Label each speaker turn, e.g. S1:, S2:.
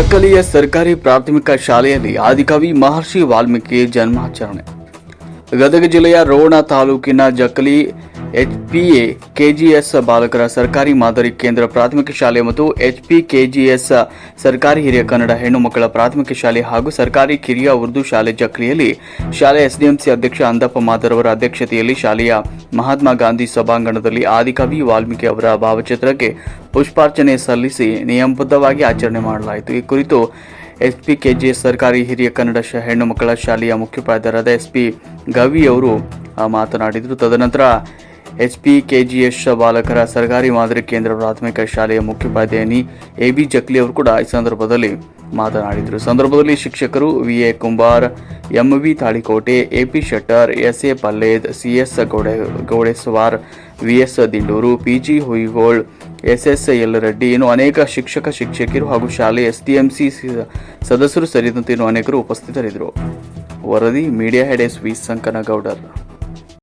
S1: ಜಕ್ಕಲಿಯ ಸರ್ಕಾರಿ ಪ್ರಾಥಮಿಕ ಶಾಲೆಯಲ್ಲಿ ಆದಿಕವಿ ಮಹರ್ಷಿ ವಾಲ್ಮೀಕಿ ಜನ್ಮಾಚರಣೆ. ಗದಗ ಜಿಲ್ಲೆಯ ರೋಣ ತಾಲೂಕಿನ ಜಕ್ಕಲಿ ಎಚ್ಪಿಎ ಕೆಜಿಎಸ್ ಬಾಲಕರ ಸರ್ಕಾರಿ ಮಾದರಿ ಕೇಂದ್ರ ಪ್ರಾಥಮಿಕ ಶಾಲೆ ಮತ್ತು ಎಚ್ಪಿ ಕೆಜಿಎಸ್ ಸರ್ಕಾರಿ ಹಿರಿಯ ಕನ್ನಡ ಹೆಣ್ಣು ಮಕ್ಕಳ ಪ್ರಾಥಮಿಕ ಶಾಲೆ ಹಾಗೂ ಸರ್ಕಾರಿ ಕಿರಿಯ ಉರ್ದು ಶಾಲೆ ಜಕ್ರಿಯಲ್ಲಿ ಶಾಲೆ ಎಸ್ಡಿಎಂಸಿ ಅಧ್ಯಕ್ಷ ಅಂದಪ್ಪ ಮಾದರವರ ಅಧ್ಯಕ್ಷತೆಯಲ್ಲಿ ಶಾಲೆಯ ಮಹಾತ್ಮ ಗಾಂಧಿ ಸಭಾಂಗಣದಲ್ಲಿ ಆದಿಕವಿ ವಾಲ್ಮೀಕಿ ಅವರ ಭಾವಚಿತ್ರಕ್ಕೆ ಪುಷ್ಪಾರ್ಚನೆ ಸಲ್ಲಿಸಿ ನಿಯಮಬದ್ಧವಾಗಿ ಆಚರಣೆ ಮಾಡಲಾಯಿತು. ಈ ಕುರಿತು ಎಸ್ಪಿ ಕೆಜಿಎಸ್ ಸರ್ಕಾರಿ ಹಿರಿಯ ಕನ್ನಡ ಹೆಣ್ಣು ಮಕ್ಕಳ ಶಾಲೆಯ ಮುಖ್ಯೋಪಾಧ್ಯಾಯರಾದ ಎಸ್ಪಿ ಗವಿ ಅವರು ಮಾತನಾಡಿದರು. ತದನಂತರ ಎಚ್ಪಿ ಕೆಜಿಎಸ್ ಬಾಲಕರ ಸರ್ಕಾರಿ ಮಾದರಿ ಕೇಂದ್ರ ಪ್ರಾಥಮಿಕ ಶಾಲೆಯ ಮುಖ್ಯೋಪಾಧ್ಯಾಯಿನಿ ಎ ಬಿ ಜಕ್ಲಿ ಅವರು ಕೂಡ ಈ ಸಂದರ್ಭದಲ್ಲಿ ಮಾತನಾಡಿದರು. ಸಂದರ್ಭದಲ್ಲಿ ಶಿಕ್ಷಕರು V A Kumbar M V Talikote A P Shettar S A Palled C S Gowde, Gowdeswar V S Dindur P G Huigol S S L Reddy ಇನ್ನು ಅನೇಕ ಶಿಕ್ಷಕ, ಶಿಕ್ಷಕಿಯರು ಹಾಗೂ ಶಾಲೆ ಎಸ್ ಟಿ ಎಂ ಸಿ ಸದಸ್ಯರು ಸೇರಿದಂತೆ ಇನ್ನು ಅನೇಕರು ಉಪಸ್ಥಿತರಿದ್ದರು. ವರದಿ, media head S V Sankanagoudar.